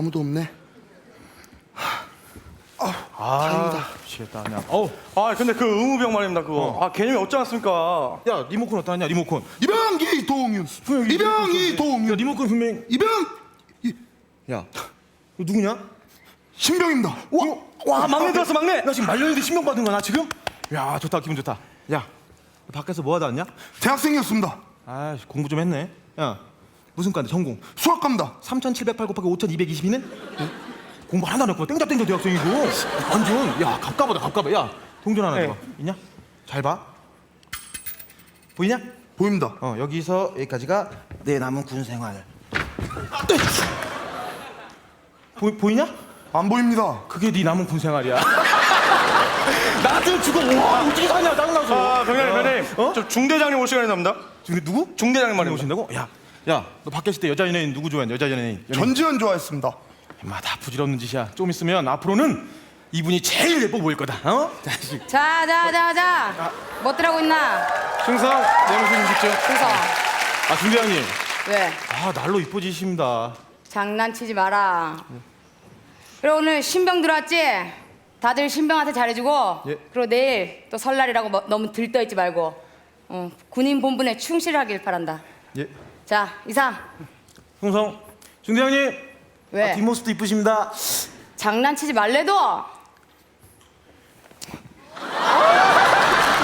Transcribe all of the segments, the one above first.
아무도 없네. 아, 미치겠다 그냥. 어우, 아 근데 그 의무병 말입니다 그거 아 개념이 없지 않습니까 야 리모컨 어디다 냐 리모컨. 이병기 동윤. 이병기 야 동윤. 리모컨 분명. 이병 이, 야, 너 누구냐? 신병입니다. 와, 와 막내 들었어 막내 나 지금 말년인데 신명 받은 거나 지금? 야, 좋다 기분 좋다. 야, 너 밖에서 뭐 하다 왔냐? 대학생이었습니다. 아, 공부 좀 했네. 야, 무슨 과인데 전공? 수학갑니다. 3,708 곱하기 5,220이면? 공부 하나도 안 했고 땡잡땡잡 대학생이고 완전 야 갑가보다 갑가봐 야 동전 하나 네. 줘봐 있냐? 잘 봐. 보이냐? 보입니다. 어 여기서 여기까지가 내 남은 군 생활. 보, 보이냐? 안 보입니다. 그게 네 남은 군 생활이야. 나 같으면 죽어. 와 어떻게 사냐 짜증나서. 아 병장님 병장님 어? 저 중대장님 올 시간이 납니다 근데 누구? 중대장님 말입니다 오신다고? 야, 야, 너 밖에 있을 때 여자 연예인 누구 좋아해? 여자 연예인. 연예인. 전지현 좋아했습니다. 임마 다 부질없는 짓이야. 좀 있으면 앞으로는 이분이 제일 예뻐 보일 거다. 어? 자식. 자, 자, 자, 자. 뭐 뜨라고 있나? 충성 내 모습 직접. 충성. 아 중대장님. 왜? 아 날로 이뻐지십니다. 장난치지 마라. 그리고 오늘 신병 들어왔지? 다들 신병한테 잘해주고. 예. 그리고 내일 또 설날이라고 뭐- 너무 들떠있지 말고. 어, 군인 본분에 충실하길 바란다. 예. 자, 이상. 충성 중대장님. 왜? 아, 뒷모습도 이쁘십니다. 장난치지 말래도.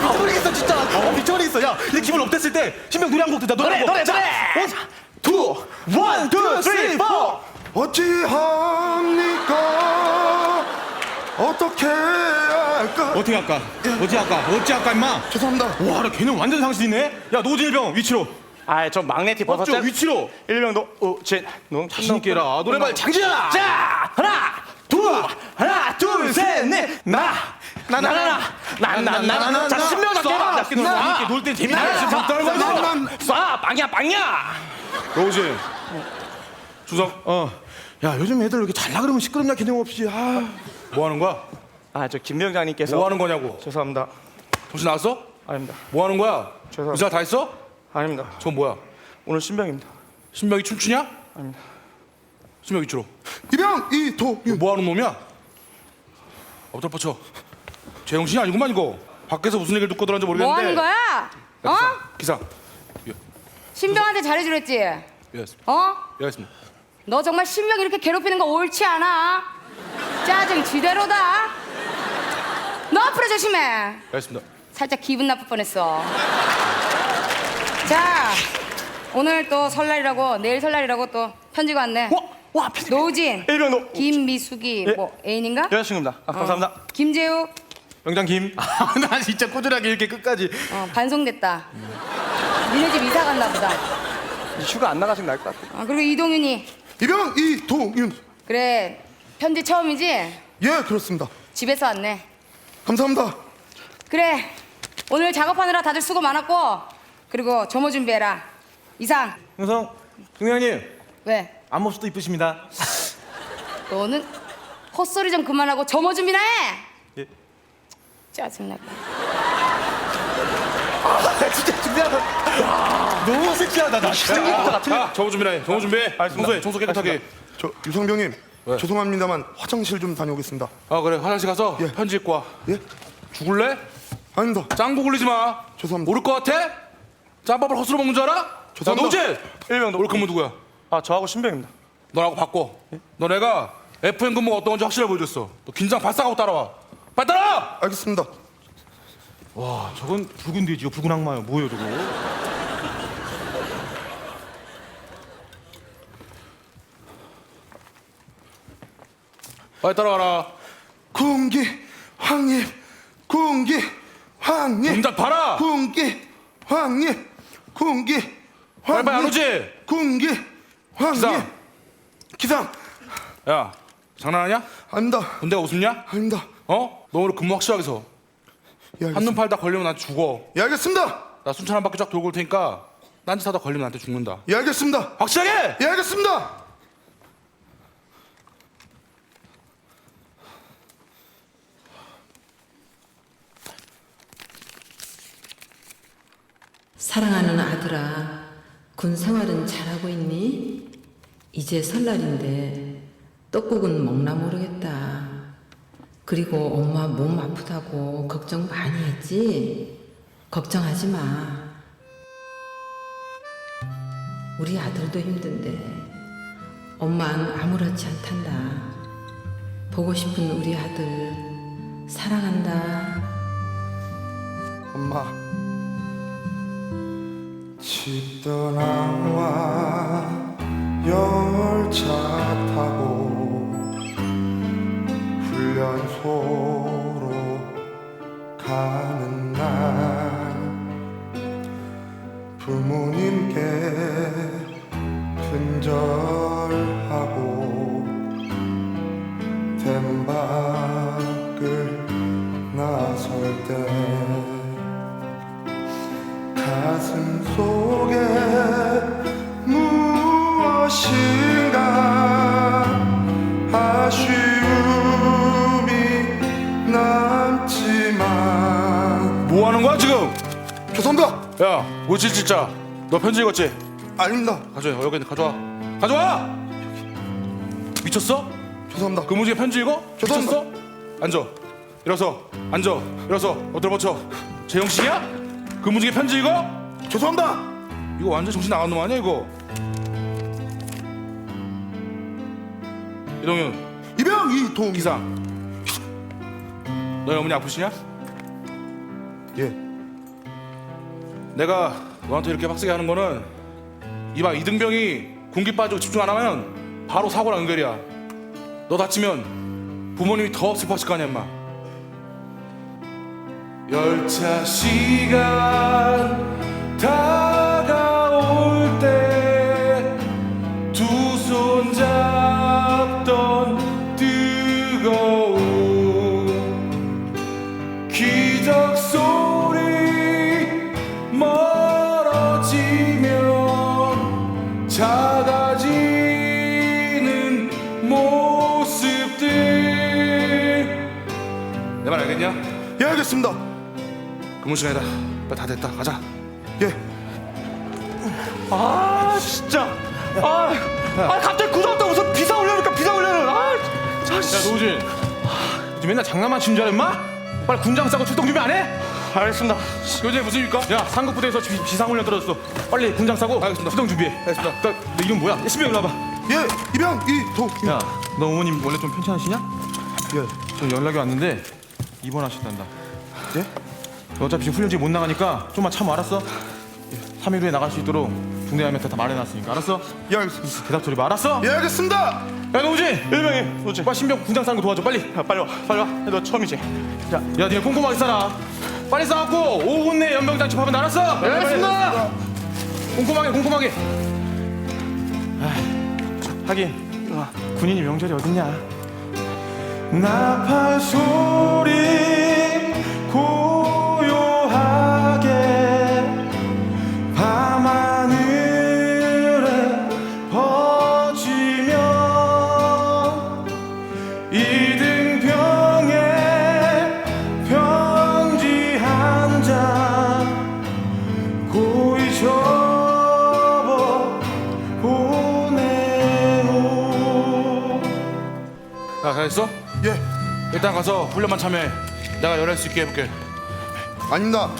미쳐버리겠어 진짜. 어 미쳐버리겠어. 야, 내 기분 업됐을 때 신명 노래 한 곡 듣자. 노래. 노래 노래. 원, 투, 원, 투, 쓰리, 포. 어찌합니까? 어떻게 할까? 어떻게 할까? 어찌 할까? 어찌 할까 임마? 죄송합니다. 와, 나 걔는 완전 상실이네. 야, 노진일병 위치로. 아저 막내 티 맞죠? 벗었죠 위치로. 일병도 어제너 자신 있게 해라. 노래발 장진아. 자 하나 둘 하나 둘셋넷나 나나나나나나나나 자 신명 잡게 나 이렇게 놀땐 재밌다. 나, 지금 나, 떨고 있어. 나, 나, 쏴 빵이야 빵이야 로즈. 주석. 어. 야, 요즘 애들 왜 이렇게 잘나 그러면 시끄럽냐 개념 없이. 아. 뭐 하는 거야? 아저 김병장님께서 뭐 하는 거냐고? 죄송합니다 정신 나왔어? 아닙니다 뭐 하는 거야? 죄송합니다. 의사 다 했어? 아닙니다 저건 뭐야? 오늘 신병입니다 신명이 춤추냐? 아닙니다 신명 위치로. 이병 이동윤. 뭐 하는 놈이야? 엎드려 뻗쳐. 제정신이 아니구만 이거. 밖에서 무슨 얘기를 듣고 들었는지 뭐 모르겠는데. 하는 거야? 어? 기사. 신병한테 잘해주랬지? 예, 알겠습니다. 어? 예, 알겠습니다. 너 정말 신명 이렇게 괴롭히는 거 옳지 않아. 짜증 지대로다. 너 앞으로 조심해. 알겠습니다. 살짝 기분 나쁠 뻔했어. 자, 오늘 또 설날이라고 내일 설날이라고 또 편지가 왔네. 와 피- 노진, 일병도 김미숙이 예. 뭐 애인인가? 여자친구입니다 아 감사합니다 김재우 병장 김. 아, 나 진짜 꾸준하게 이렇게 끝까지. 어, 반송됐다. 니네 집 이사 갔나 보다. 휴가 안 나가시면 나을 것 같아 어, 그리고 이동윤이 이병 이동윤. 그래 편지 처음이지? 예, 그렇습니다. 집에서 왔네. 감사합니다. 그래 오늘 작업하느라 다들 수고 많았고 그리고 점호 준비해라. 이상 형성. 중대장님. 왜? 앞모습도 이쁘십니다. 너는 헛소리 좀 그만하고 점호 준비나 해. 예. 짜증나게. 진짜 중대장. 너무 섹시하다. 나 진짜. 자, 정호 준비해. 정호 준비해. 청소해. 청소 깨끗하게. 저 유성병님. 왜? 죄송합니다만 화장실 좀 다녀오겠습니다. 아 그래 화장실 가서 예. 편지 읽고 와. 예? 죽을래? 아닙니다. 짱구 굴리지 마. 죄송합니다. 모를 것 같아? 짬밥을 허스로 먹는 줄 알아? 자, 죄송합니다. 노진. 일병도 오늘 근무 누구야? 아 저하고 신병입니다 너하고 바꿔. 너 내가 FN 근무가 어떤 건지 확실하게 보여줬어. 너 긴장 발싹하고 따라와. 빨리 따라와! 알겠습니다. 와, 저건 붉은 돼지요. 붉은 악마요. 뭐예요, 저거? 빨리 따라와라. 군기 황립 군기 황립 동작 봐라. 군기 황립 군기 빨리 빨리 안 오지? 군기 황립 기상. 기상 야, 장난하냐? 아닙니다 군대가 웃음냐? 아닙니다 어? 너 오늘 근무 확실하게 서. 예 한눈 알겠습니다 팔다 걸리면 나한테 죽어. 예 알겠습니다 나 순찰 한 바퀴 쫙 돌고 올 테니까 딴짓 하다 걸리면 나한테 죽는다. 예 알겠습니다 확실하게! 예 알겠습니다 사랑하는 아들아, 군 생활은 잘하고 있니? 이제 설날인데 떡국은 먹나 모르겠다. 그리고 엄마 몸 아프다고 걱정 많이 했지? 걱정하지 마. 우리 아들도 힘든데 엄만 아무렇지 않단다. 보고 싶은 우리 아들 사랑한다. 엄마 집 떠나와 열차 타고 훈련소로 가는 날 부모님께 분절하고 대문 야, 뭐지 진짜? 너 편지 읽었지? 아닙니다 가져와 여기 가져와. 가져와. 미쳤어? 죄송합니다 그 무지개 편지 읽어? 죄송합니다. 미쳤어? 앉아. 일어서. 앉아. 일어서. 엎드려 버쳐. 제정신이야? 그 무지개 편지 읽어? 죄송합니다 이거 완전 정신 나간 놈 아니야 이거? 이동윤 이병 이동 기상. 너희 어머니 아프시냐? 예 내가 너한테 이렇게 빡세게 하는 거는 이봐 이등병이 군기 빠지고 집중 안 하면 바로 사고랑 연결이야. 너 다치면 부모님이 더 슬퍼하실 거 아니야 임마. 열차 시간 다 예 알겠습니다 근무 시간이다 빨리 다 됐다 가자 예 아 진짜. 아, 아 갑자기 구독다 무슨 비상 훈련이니까 비상 훈련을. 아, 자, 야 노우진 요즘 맨날 장난만 치는 줄 알아 임마? 빨리 군장 싸고 출동 준비 안 해? 알겠습니다. 교재 무슨 일입니까? 야 상급부대에서 비- 비상훈련 떨어졌어 빨리 군장 싸고 알겠습니다. 출동 준비해 알겠습니다. 너, 너 이름 뭐야? 신병 일로 와봐 예, 이병 이동 야너 어머님 원래 좀 편찮으시냐? 예 저 연락이 왔는데 입원하신단다 예? 너 어차피 훈련지 못 나가니까 좀만 참아 알았어? 3일 후에 나갈 수 있도록 중대함한테 다 말해놨으니까 알았어? 예 알겠습니다 대답 소리 마 알았어? 예 알겠습니다 야 노우진 일병이 뭐지? 빨리 신병 군장 싸는 거 도와줘 빨리 야, 빨리 와, 빨리 와. 너 처음이지? 자, 야 니네 꼼꼼하게 싸라 빨리 싸갖고 5분 내에 연병장 집합한다 알았어? 알겠습니다 꼼꼼하게 꼼꼼하게 아, 하긴 군인이 명절이 어딨냐 나팔 소리 야 잘했어? 예. 일단 가서 훈련만 참여해. 내가 열할 수 있게 해볼게. 아닙니다.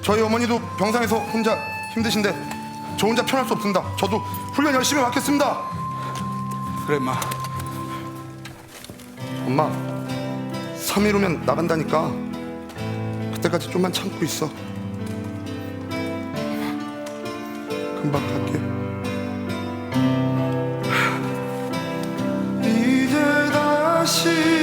저희 어머니도 병상에서 혼자 힘드신데 저 혼자 편할 수 없습니다. 저도 훈련 열심히 받겠습니다. 그래 임마. 엄마 3일 후면 나간다니까. 그때까지 좀만 참고 있어. 금방 갈게 去。